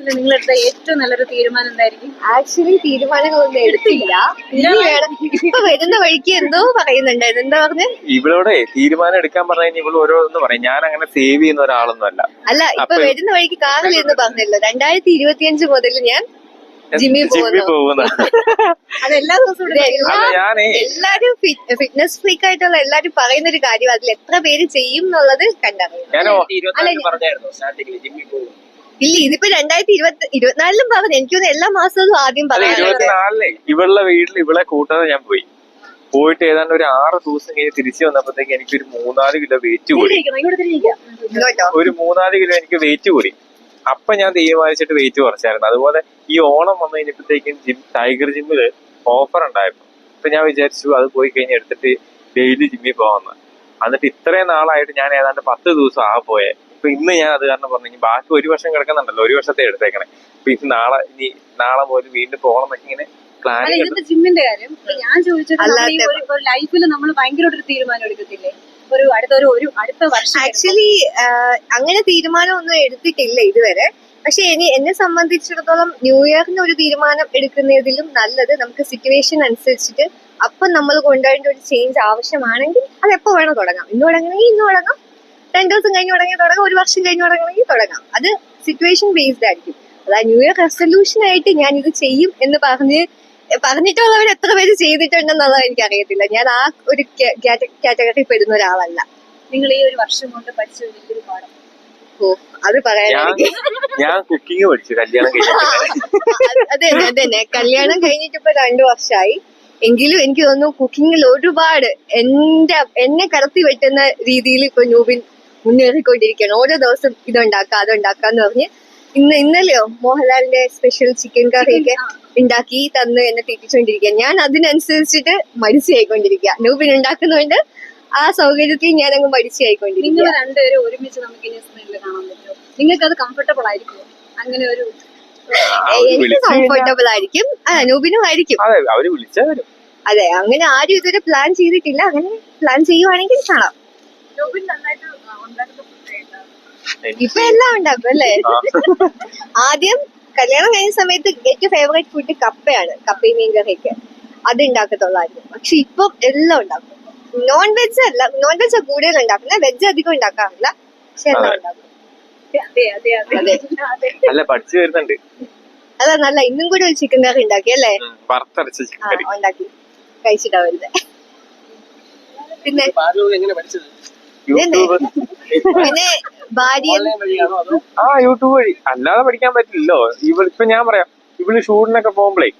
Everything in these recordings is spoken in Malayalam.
നിങ്ങൾ എടുത്ത ഏറ്റവും നല്ലൊരു തീരുമാനം എന്തായിരിക്കും? ആക്ച്വലി തീരുമാനങ്ങളൊന്നും എടുത്തില്ല. ഇനി വേണം. ഇപ്പൊ വരുന്ന വഴിക്ക് എന്തോ പറയുന്നുണ്ടായിരുന്നു. എന്താ പറഞ്ഞ? ഇവളോടെ തീരുമാനം എടുക്കാൻ പറഞ്ഞു ഇവൾ ഓരോന്ന് പറയും. ഞാൻ അങ്ങനെ സേവ് ചെയ്യുന്ന ഒരാളൊന്നും അല്ല അല്ല ഇപ്പൊ അപ്പൊ- വരുന്ന വഴിക്ക് കാറിലിരുന്ന് പറഞ്ഞല്ലോ. രണ്ടായിരത്തി ഇരുപത്തിയഞ്ച് മുതൽ ഞാൻ ജിമ്മിൽ ജിമ്മിൽ പോകുന്നു. പോകുന്ന? അത് എല്ലാ ദിവസവും ഇത് എല്ലാ അല്ല ഞാനേ എല്ലാരും ഫിറ്റ്നസ് ഫ്രീക്ക് ആയിട്ടുള്ള എല്ലാരും പറയുന്ന ഒരു കാര്യം അതിൽ എത്ര പേര് ചെയ്യും എന്നുള്ളത് കണ്ടറിയാം ഞാൻ അല്ല, പറഞ്ഞായിരുന്നു. സ്റ്റാർട്ടിങ്ങിൽ ജിമ്മിൽ പോകും ഇല്ല ഇതിപ്പോ രണ്ടായിരത്തി ഇരുപത്തി ഇരുപത്തിനാലിലും പറഞ്ഞു എനിക്ക് തോന്നുന്നു എല്ലാ മാസവും ആദ്യം ഇരുപത്തിനാലിലെ ഇവളുടെ വീട്ടിൽ ഇവളെ കൂട്ടാതെ ഞാൻ പോയി. പോയിട്ട് ഏതാണ്ട് ഒരു ആറ് ദിവസം കഴിഞ്ഞ് തിരിച്ചു വന്നപ്പോഴത്തേക്ക് എനിക്ക് ഒരു മൂന്നാൽ കിലോ വെയിറ്റ് കൂടി. ഒരു മൂന്നാൽ കിലോ എനിക്ക് വെയിറ്റ് കൂടി. അപ്പൊ ഞാൻ തീരുമാനിച്ചിട്ട് വെയിറ്റ് കുറച്ചായിരുന്നു. അതുപോലെ ഈ ഓണം വന്നു കഴിഞ്ഞപ്പോഴത്തേക്കും ജിം ടൈഗർ ജിമ്മിൽ ഓഫർ ഉണ്ടായിരുന്നു. അപ്പൊ ഞാൻ വിചാരിച്ചു അത് പോയി കഴിഞ്ഞ് എടുത്തിട്ട് ഡെയിലി ജിമ്മിൽ പോകാമെന്ന് എന്നിട്ട് ഇത്രയും നാളായിട്ട് ഞാൻ ഏതാണ്ട് പത്ത് ദിവസം ആ പോയെ. ഇപ്പൊ ഇന്ന് ഞാൻ അത് കാരണം പറഞ്ഞു ഇനി ബാക്കി ഒരു വർഷം കിടക്കുന്നുണ്ടല്ലോ ഒരു വർഷത്തെ എടുത്തേക്കണേ. അപ്പൊ ഇത് നാളെ ഇനി നാളെ പോലും വീണ്ടും പോകണം എന്നൊക്കെ ഇങ്ങനെ അല്ല പ്ലാനിങ് ഇതിപ്പോ ജിമ്മിന്റെ കാര്യം. ഇപ്പൊ ഞാൻ ചോദിച്ചത് ഒരു- ഒരു ലൈഫിൽ നമ്മൾ ഭയങ്കര ഒരു തീരുമാനം എടുക്കത്തില്ലേ? ഒരു അടുത്ത ഒരു ഒരു അടുത്ത വർഷം ആക്ച്വലി അങ്ങനെ തീരുമാനമൊന്നും എടുത്തിട്ടില്ല ഇതുവരെ. പക്ഷെ ഇനി എന്നെ സംബന്ധിച്ചിടത്തോളം ന്യൂ ഇയറിന് ഒരു തീരുമാനം എടുക്കുന്നതിലും നല്ലത് നമുക്ക് സിറ്റുവേഷൻ അനുസരിച്ചിട്ട് അപ്പം നമ്മൾ കൊണ്ടുവരേണ്ട ഒരു ചേഞ്ച് ആവശ്യമാണെങ്കിൽ അത് എപ്പോ വേണം തുടങ്ങാം. ഇന്ന് തുടങ്ങണമെങ്കിൽ ഇന്ന് തുടങ്ങാം. രണ്ടു ദിവസം കഴിഞ്ഞ് തുടങ്ങി തുടങ്ങാം ഒരു വർഷം കഴിഞ്ഞ് തുടങ്ങണമെങ്കിൽ തുടങ്ങാം. അത് സിറ്റുവേഷൻ ബേസ്ഡ് ആയിരിക്കും. അതായത് ന്യൂ ഇയർ റെസൊല്യൂഷൻ ആയിട്ട് ഞാൻ ഇത് ചെയ്യും എന്ന് പറഞ്ഞ് പറഞ്ഞിട്ടുള്ളവർ എത്ര പേര് ചെയ്തിട്ടുണ്ടെന്നുള്ളത് എനിക്കറിയത്തില്ല. ഞാൻ ആ ഒരു കാറ്റഗറി പെടുന്ന ഒരാളല്ല. നിങ്ങൾ ഈ ഒരു വർഷം കൊണ്ട് പഠിച്ച ഒരു പാഠം. ഓ അത് ഞാൻ പറയാനാണെങ്കിൽ ഞാൻ കുക്കിംഗ് പഠിച്ചു. കല്യാണം കഴിഞ്ഞിട്ട്. അതെ തന്നെ കല്യാണം കഴിഞ്ഞിട്ട് ഇപ്പൊ രണ്ടു വർഷമായി എങ്കിലും എനിക്ക് തോന്നുന്നു കുക്കിങ്ങിൽ ഒരുപാട് എന്റെ എന്നെ കടത്തി വെട്ടുന്ന രീതിയിൽ ഇപ്പൊ നൂബിൻ മുന്നേറിക്കൊണ്ടിരിക്കുകയാണ്. ഓരോ ദിവസം ഇതുണ്ടാക്കാം അതുണ്ടാക്കാന്ന് പറഞ്ഞ് ഇന്ന് ഇന്നലെയോ മോഹൻലാലിന്റെ സ്പെഷ്യൽ ചിക്കൻ കറിയൊക്കെ ഉണ്ടാക്കി തന്ന് എന്നെ തീറ്റിച്ചുകൊണ്ടിരിക്കുക ഞാൻ അതിനനുസരിച്ചിട്ട് മടിച്ചായിക്കൊണ്ടിരിക്കുക നൂബിൻ ഉണ്ടാക്കുന്നതുകൊണ്ട് ആ സൗകര്യത്തിൽ ഞാൻ അങ്ങ് നിങ്ങൾ മടിച്ചായിക്കൊണ്ടിരിക്കുക രണ്ടുപേരും ഒരുമിച്ച് നമുക്ക് ഇനി സ്ക്രീനിൽ കാണാൻ പറ്റുമോ? നിങ്ങൾക്ക് അത് കംഫർട്ടബിൾ ആയിരിക്കും അങ്ങനെ ഒരു എനിക്ക് കംഫർട്ടബിൾ ആയിരിക്കും. ആ നൂബിനും ആയിരിക്കും. അതെ അവർ വിളിച്ചാ വരും. അതെ അങ്ങനെ ആരും ഇതുവരെ പ്ലാൻ ചെയ്തിട്ടില്ല. അങ്ങനെ പ്ലാൻ ചെയ്യുവാണെങ്കിൽ കാണാം. ഇപ്പൊ എല്ലാം ഉണ്ടാക്കും അല്ലേ? ആദ്യം കല്യാണം കഴിഞ്ഞ സമയത്ത് ഏറ്റവും ഫേവറേറ്റ് ഫുഡ് കപ്പയാണ് കപ്പയും മീൻ കറിയൊക്കെ അത് ഉണ്ടാക്കത്തുള്ളായിരുന്നു പക്ഷെ ഇപ്പം എല്ലാം ഉണ്ടാക്കും. നോൺ വെജ് അല്ല നോൺ വെജ് കൂടുതൽ ഉണ്ടാക്കുന്നത്. വെജ് അധികം ഉണ്ടാക്കാറില്ല പക്ഷെ എല്ലാം ഉണ്ടാക്കും. അല്ല പഠിച്ചു വരുന്നുണ്ട്. അല്ല നല്ല ഇന്നും കൂടി ഒരു ചിക്കൻ കറി ഉണ്ടാക്കി അല്ലേ? ഉം, ചിക്കൻ കറി ഉണ്ടാക്കി. കഴിച്ചിട്ടാ വരുന്നത് പിന്നെ പിന്നെ ഭാര്യ ആ യൂട്യൂബ് വഴി. അല്ലാതെ പഠിക്കാൻ പറ്റില്ലല്ലോ. ഇവൾ ഇപ്പൊ ഞാൻ പറയാം. ഇവൾ ഷൂട്ടിനൊക്കെ പോകുമ്പോഴേ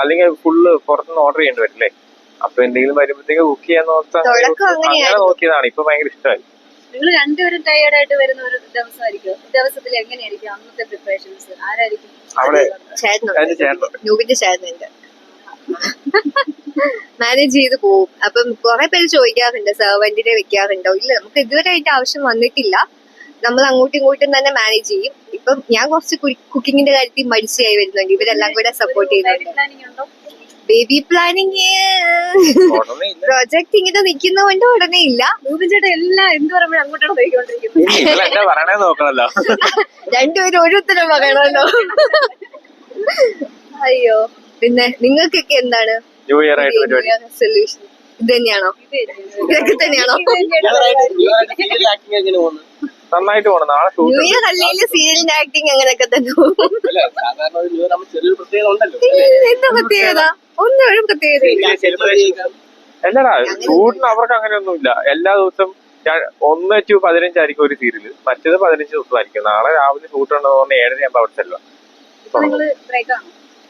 അല്ലെങ്കിൽ ഫുള്ള് പുറത്തുനിന്ന് ഓർഡർ ചെയ്യേണ്ടി വരില്ലേ അപ്പൊ എന്തെങ്കിലും വരുമ്പോഴത്തേക്ക് കുക്ക് ചെയ്യാൻ നോക്കാം അങ്ങനെ നോക്കിയതാണ്. ഇപ്പൊ ഭയങ്കര ഇഷ്ടമായി. നിങ്ങൾ രണ്ടുപേരും ടയേർഡ് ആയിട്ട് വരുന്ന ഒരു ദിവസമായിരിക്കും. ദിവസത്തിൽ എങ്ങനെയായിരിക്കും അന്നത്തെ പ്രിപ്പറേഷൻസ് ആരായിരിക്കും? ചേട്ടനുണ്ട്. മാനേജ് ചെയ്ത് പോവും അപ്പം കുറെ പേര് ചോദിക്കാറുണ്ട് സെർവന്റിനെ വെക്കാറുണ്ടോ? ഇല്ല നമുക്ക് ഇതുവരെ അതിന്റെ ആവശ്യം വന്നിട്ടില്ല. നമ്മൾ അങ്ങോട്ടും ഇങ്ങോട്ടും തന്നെ മാനേജ് ചെയ്യും. ഇപ്പം ഞാൻ കുറച്ച് കുക്കിങ്ങിന്റെ കാര്യത്തിൽ മടിച്ചായി വരുന്നുണ്ട്. ഇവരെല്ലാം കൂടെ സപ്പോർട്ട് ചെയ്യുന്നുണ്ട്. ബേബി പ്ലാനിങ് ഇല്ല. പ്രോജക്ട് ഇങ്ങനെ നിൽക്കുന്നതുകൊണ്ട് ഉടനെ ഇല്ല. എല്ലാം എന്ത് പറയുമ്പോഴും അങ്ങോട്ടാണ് പോയിക്കൊണ്ടിരിക്കുന്നത് രണ്ടുപേരും ഓരോരുത്തരും പറയണല്ലോ അയ്യോ. പിന്നെ നിങ്ങൾക്കൊക്കെ എന്താണ്? ന്യൂ ഇയർ ആയിട്ട് പരിപാടി. സൊല്യൂഷൻ ഇത് തന്നെയാണോ? ഇതൊക്കെ തന്നെയാണോ? സീരിയൽ ആക്ടിങ് എങ്ങനെ പോകുന്നു? നന്നായിട്ട് പോണം നാളെ ന്യൂ ഷൂട്ട് ഇയർ അല്ലെങ്കിൽ സീരിയലിന്റെ ആക്ടിങ് അങ്ങനെയൊക്കെ തന്നെ എന്താ പ്രത്യേകത? ഒന്നും ഒരു പ്രത്യേകത ഇല്ല അല്ലടാ ഷൂട്ടിന് അവർക്ക് അങ്ങനെയൊന്നുമില്ല. എല്ലാ ദിവസം ഒന്ന് ടു പതിനഞ്ചായിരിക്കും ഒരു സീരിയൽ മറ്റേത് പതിനഞ്ച് ദിവസമായിരിക്കും നാളെ രാവിലെ ഷൂട്ട് ഉണ്ടെന്ന് പറഞ്ഞാൽ ഏഴര ആകുമ്പോൾ അവിടെ ചെല്ലാം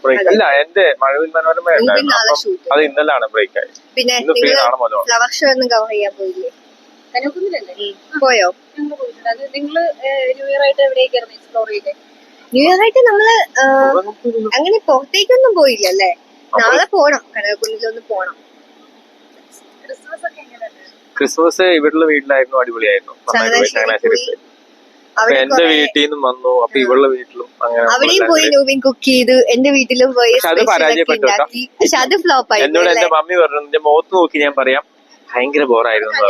ബ്രേക്ക് അല്ല എന്റെ മഴവിൽ മനോരമ ഉണ്ടായിരുന്നു. അത് ഇന്നലാണ് ബ്രേക്ക് ആയത്. പിന്നെ ഫ്ലവർ ഷോ ഒന്നും കവർ ചെയ്യാൻ പോയില്ലേ? കന്യാകുമാരിയല്ലേ പോയോ? നിങ്ങൾ ന്യൂ ഇയർ ആയിട്ട് എവിടേക്കായിരുന്നു എക്സ്പ്ലോർ ചെയ്തേ? ന്യൂ ഇയർ ആയിട്ട് നമ്മൾ അങ്ങനെ പുറത്തേക്കൊന്നും പോയില്ല അല്ലേ നാളെ പോണം. കനകക്കുന്നിലൊന്ന് പോണം. ക്രിസ്മസ് ഒക്കെ ക്രിസ്മസ് ഇവരുടെ വീട്ടിലായിരുന്നു അടിപൊളിയായിരുന്നു. എന്റെ വീട്ടിൽ നിന്നും വന്നു. അപ്പൊ ഇവളുടെ വീട്ടിലും അങ്ങനെ അവിടെയും പോയി നൂബിൻ കുക്ക് ചെയ്തു എന്റെ വീട്ടിലും പോയി അത് പരാജയപ്പെട്ടു പക്ഷെ അത് ഫ്ലോപ്പ് എന്നോട് ആയിരുന്നു എന്റെ മമ്മി പറഞ്ഞു എന്റെ മുഖത്ത് നോക്കി ഞാൻ പറയാം. ഭയങ്കര ബോറായിരുന്നു?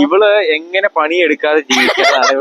ഇവൾ എങ്ങനെ പണിയെടുക്കാതെ ജീവിക്കുന്നതാണ്